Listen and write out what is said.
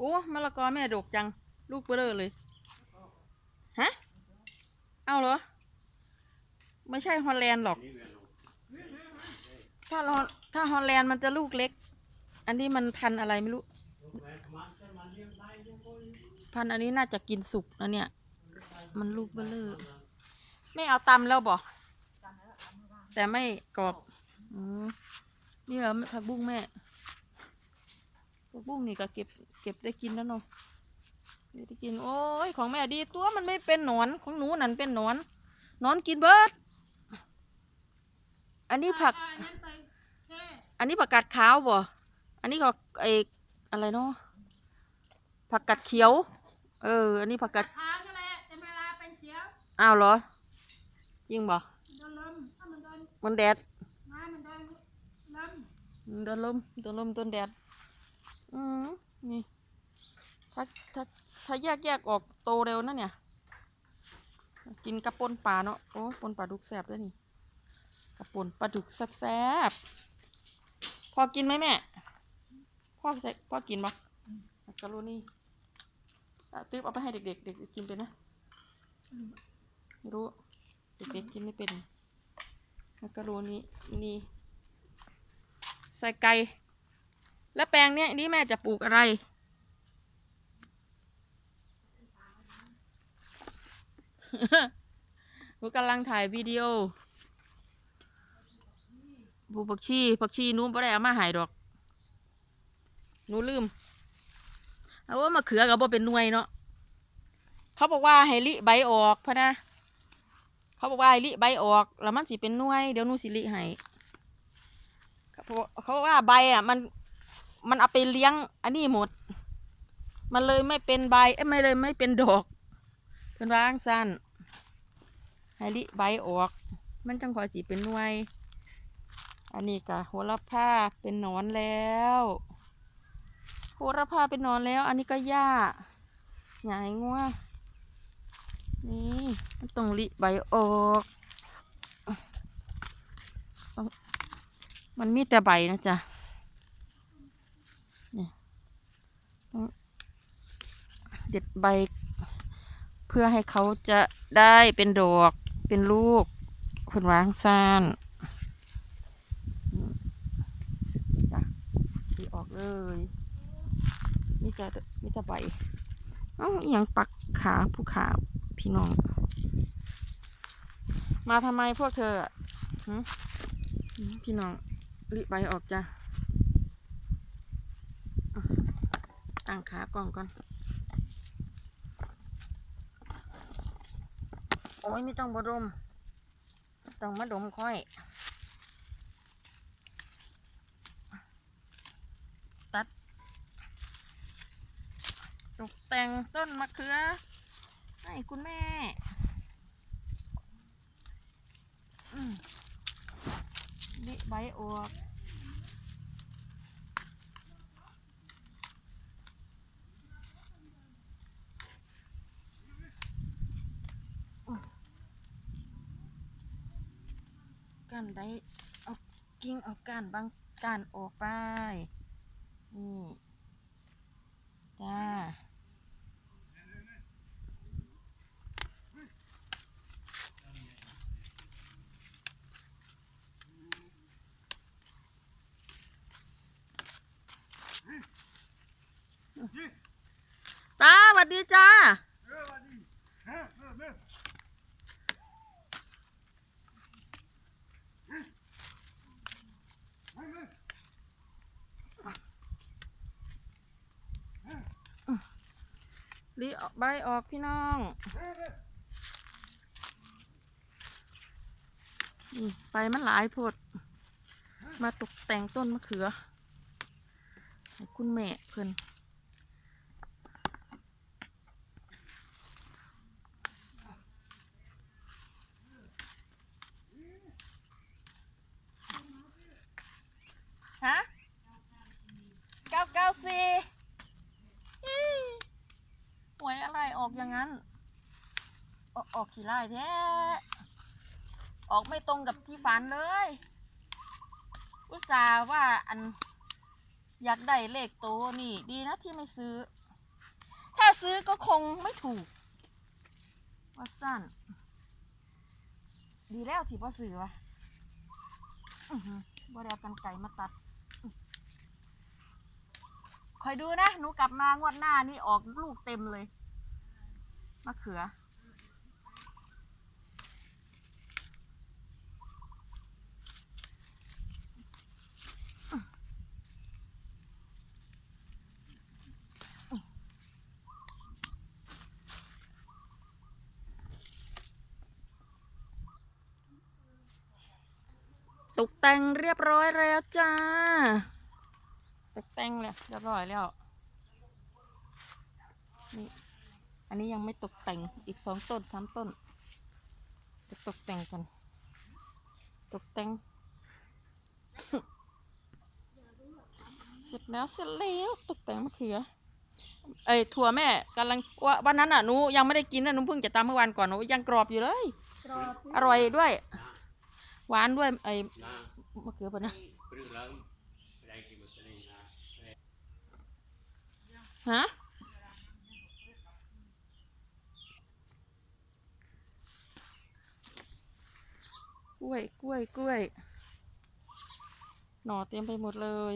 โอ้มะละกอแม่ดกจัง ลูกเบลอเลย ฮะ เอาเหรอ ไม่ใช่ฮอลแลนด์หรอก ถ้าฮอลถ้าฮอลแลนด์มันจะลูกเล็ก อันนี้มันพันอะไรไม่รู้ พันอันนี้น่าจะกินสุกนะเนี่ย มันลูกเบลอไม่เอาตำแล้วบอก แต่ไม่กรอบอนี่เหรอผักบุ้งแม่ผักบุ้งนี่ก็เก็บ เก็บได้กินแล้วเนาะนี่ได้กิน โอ้ย ของแม่ดีตัวมันไม่เป็นหนอน ของหนูนั่นเป็นหนอนหนอนกินเบิดอันนี้ผักเอาอันนั้นไปแช่อันนี้ผักกาดขาวบ่ อันนี้ก็ไออะไรเนาะ ผักกาดเขียว เออ อันนี้ผักกาดค้างก็แหละแต่เวลาเป็นเสียว อ้าวเหรอ จริงบ่โดนลมถ้ามันโดนมันแดดไม้มันโดนลมโดนลมโดนลมโดนแดด อืม นี่ถ้าถ้าถ้าแยกแยกออกโตเร็วนะเนี่ย กินกระปนปลาเนาะโอ้ปนปลาดุกแสบด้วยนี่กระปนปลาดุกแสบๆพอกินไหมแม่พ่อใส่พ่อกินปะกกะโรนี่ตื้อเอาไปให้เด็กๆเด็กกินเป็นนะไม่รู้เด็กๆกินไม่เป็นมักกะโรนี่นี่ใส่ไก่ แล้วแปลงเนี้ยนี่แม่จะปลูกอะไร หนูกำลังถ่ายวิดีโอปลูกผักชีผักชีนูไม่ได้เอามาหายดอกหนูลืม เอาว่ามะเขือกับบ่เป็นหน่วยเนาะ เขาบอกว่าให้ลิใบออกพะนะ เขาบอกว่าให้ลิใบออก แล้วมันสิเป็นหน่วย เดี๋ยวนูสิลิให้เขาบอกเขาบอกว่าใบอะมัน มันเอาไปเลี้ยง อันนี้หมด มันเลยไม่เป็นใบเอ้ยไม่เลยไม่เป็นดอกเป็นว่างสั้นให้ลิใบออก มันจังคอยสีเป็นหน่วย อันนี้กะโหระพาเป็นหนอนแล้วโหระพาเป็นหนอนแล้ว อันนี้ก็หญ้าหญ้าให้งัวนี่มันต้องลิใบออกมันมีแต่ใบนะจ๊ะนี่ต้อง เด็ดใบ เพื่อให้เขาจะได้เป็นดอกเป็นลูกคุณวางซ่านจ้ะดีออกเลยนี่จะนี่จะใบเอ้าอย่างปักขาผู้ขาพี่น้อง มาทำไมพวกเธออะพี่น้องรีบใบออกจ้ะอะตั้งขากล่องก่อน โอ้ยไม่ต้องบดมต้องมาดมค่อยตัดตกแต่งต้นมะเขือให้คุณแม่อืมนี่ใบอวก กันได้เอากิ่งเอาก้านบางก้านออกไป นี่จ้าตาสวัสดีจ้า รีออกใบออกพี่น้องนี่ใบมันหลายพด มาตกแต่งต้นมะเขือให้คุณแม่เพื่อนฮะเก้าเก้าสี่หวยอะ ไรออกอย่างนั้น ออกออกขี่ไล่แท้ออกไม่ตรงกับที่ฝันเลย อุตส่าห์ว่าอันอยากได้เลขโตนี่ ดีนะที่ไม่ซื้อ ถ้าซื้อก็คงไม่ถูกว่าสั้นดีแล้วที่พ่อซื้อวะบ่ได้เอากันไก่มาตัด คอยดูนะ หนูกลับมางวดหน้านี่ออกลูกเต็มเลย มะเขือ ตกแต่งเรียบร้อยแล้วจ้า ตกแต่งเลยเรียบร้อยแล้ว นี่ อันนี้ยังไม่ตกแต่งอีกสองต้นสามต้นจะตกแต่งกันตกแต่งเสร็จแล้วเสร็จแล้วตกแต่งมะเขือเอ้ยถั่วแม่กำลังว่าวันนั้นอะหนูยังไม่ได้กินนะหนูเพิ่งจะตำเมื่อวานก่อนหนูยังกรอบอยู่เลยกรอบอร่อยด้วย หวานด้วยไอ้นะมะเขือปะนะเรื่องแล้วอะไรกินหมดเลยนะฮะ กล้วย กล้วย กล้วย หน่อเต็มไปหมดเลย